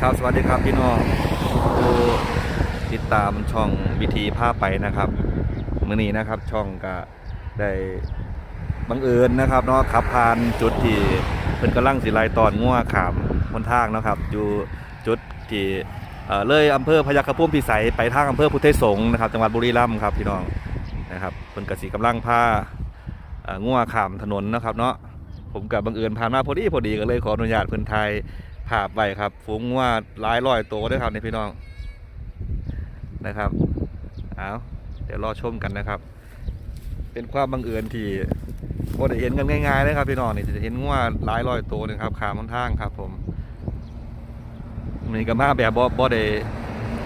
สวัสดีครับพี่น้องผู้ติดตามช่องวิธีภาไปนะครับมื้อนี้นะครับช่องก็ได้บังเอิญนะครับเนาะขับผ่านจุดที่เพิ่นกำลังสิไลตอนงัวขามบนทางนะครับ อยู่จุดที่เอ่อเลยอำเภอพยัคฆพุ่มพิสัยไปทางอำเภอพุทธสงฆ์นะครับจังหวัดบุรีรัมย์ครับพี่น้องนะครับเพิ่นก็สิกำลังพาเอ่องัวขามถนนนะครับเนาะผมกับบังเอิญผ่านมาพอดีพอดีก็เลยขออนุญาตเพิ่นไทย ภาพไว้ครับฝูงว่าหลายร้อยตัวด้วยครับในพี่น้องนะครับเอาเดี๋ยวรอชมกันนะครับ เป็นความบังเอิญที่โอ้ได้เห็นกันง่ายๆเลยครับพี่น้องนี่จะเห็นว่าหลายร้อยตัวนะครับขามบนทางครับ ผมนี่ก็มาแบบบอบอได้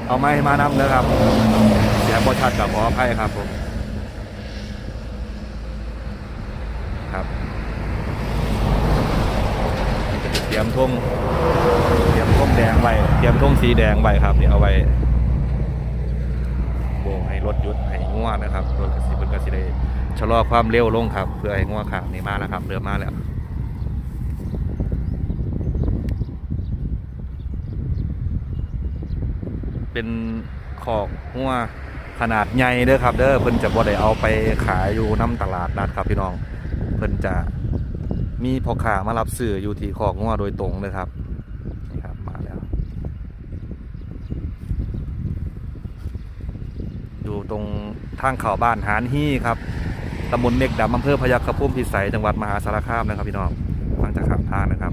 เอาไม้มานำนะครับ เสียบอชัดกับขออภัยครับผมครับ เต รียมธงเตรียมธงแดงไว้เตรียมธงสีแดงไว้ครับเนี่เอาไว้โบให้รถหยุดให้ง่วนะครับรถกระสีเพิ่นกระสีได้ชะลอความเร็วลงครับ เพื่อให้ง่วขามนี่มาแล้วครับเรือมมาแล้วเป็นขอกงัวขนาดใหญ่เด้อครับ เด้อเพิ่นจะบ่ได้เอาไปขายอยู่น้ำตลาดนัดครับพี่น้อง เพิ่นจะ มีพ่อค้ามารับซื้ออยู่ที่คอกงัวโดยตรงเลยครับนี่ครับมาแล้ว อยู่ตรงทางเข้าบ้านหานฮี่ครับตำบลเมกดำอำเภอพยัคฆพุ่มพิสัยจังหวัดมหาสารคามนะครับพี่น้องฟังจากขับทางนะครับ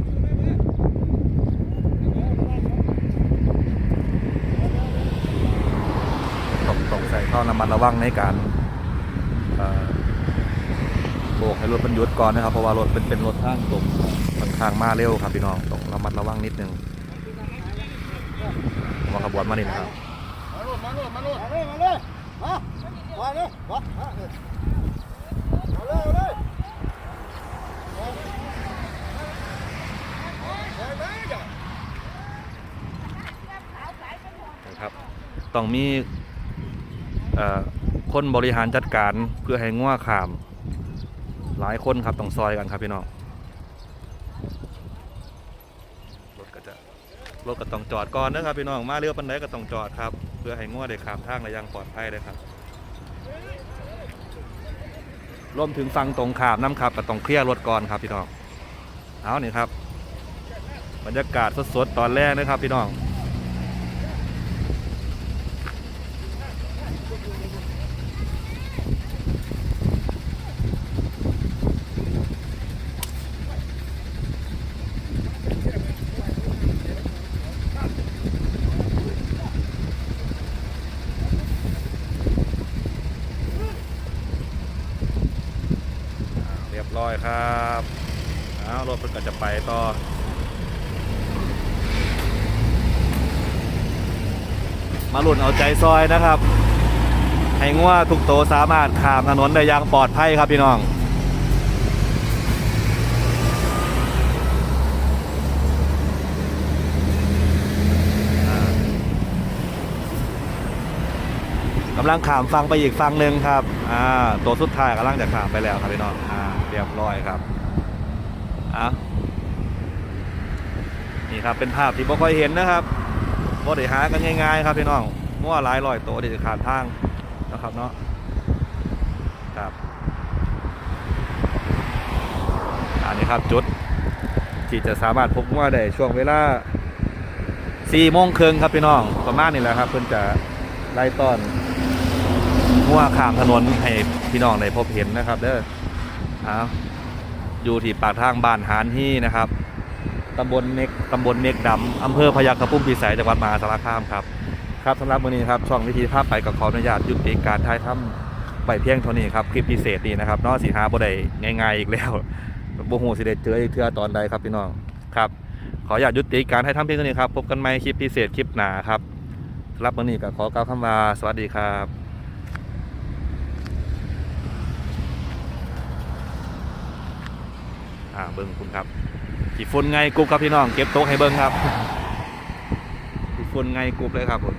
ต้องต้องใส่ข้าน้ำมันระวังในการ โบกให้รถมันหยุดก่อนนะครับเพราะว่ารถเป็นเป็นรถทางตรงค่อนข้างมาเร็วครับพี่น้องต้องระมัดระวังนิดนึงว่าขบวนมานี่นะครับมาโน่นมาโน่นมาโน่นมาเลยมาเลยมามาเลยมามาเลยเอาเลยครับต้องมีคนบริหารจัดการเพื่อให้ง่วขาม หลายคนครับต้องซอยกันครับพี่น้องรถก็จะรถก็ต้องจอดก่อนนะครับพี่น้องมาเร็วปันไดก็ต้องจอดครับ เพื่อให้ง่วได้ขามทางได้อย่างปลอดภัยเลยครับรวมถึงฟังตรงขามน้ำครับก็ต้องเคลียร์รถก่อนครับพี่น้องเอานี่ครับ บรรยากาศสดๆตอนแรกนะครับพี่น้อง เร้อยครับเอารถเพิ่นก็จะไปต่อมาหลุนเอาใจซอยนะครับ ให้งัวทุกโตสามารถข้ามถนนได้อย่างปลอดภัยครับพี่น้อง กำลังข้ามฟังไปอีกฟังหนึ่งครับ อ่า ตัวสุดท้ายกำลังจะข้ามไปแล้วครับพี่น้อง อ่า เรียบร้อยครับอะนี่ครับเป็นภาพที่บ่ค่อยเห็นนะครับบ่ได้หากันง่ายๆครับพี่น้องมั่วหลายร้อยโตัวที่จะขามทางนะครับเนาะครับอันนี้ครับจุดที่จะสามารถพบว่าได้ช่วงเวลา4โมงครึ่งครับพี่น้องประมาณนี้แหละครับเพิ่อนจะไล่ต้อนมั่วข้ามถนนให้พี่น้องได้พบเห็นนะครับเด้อ เอาอยู่ที่ปากทางบ้านหานฮี่นะครับตำบลเมกตำบลเมกดำอำเภอพยัคฆพุ่มพิสัยจังหวัดมหาสารคามครับ ครับสำหรับวันนี้ครับช่องวิธีภาพไปกับขออนุญาตยุติการถ่ายทำไปเพียงเท่านี้ครับคลิปพิเศษนี้นะครับนอกสีหาบ่ได้ง่ายๆอีกแล้วบ่ฮู้สิได้เจออีกเทื่อตอนใดครับพี่น้องครับ ขออนุญาตยุติการให้ทำเพียงเท่านี้ครับพบกันใหม่คลิปพิเศษคลิปหนาครับสำหรับวันนี้ก็ขอกล่าวคำว่าสวัสดีครับ อ่าเบิ้งคุณครับขี่ฝนไงกรุ๊ปครับพี่น้องเก็บโต๊ะให้เบิ้งครับขี่ฝนไงกรุ๊ปเลยครับผม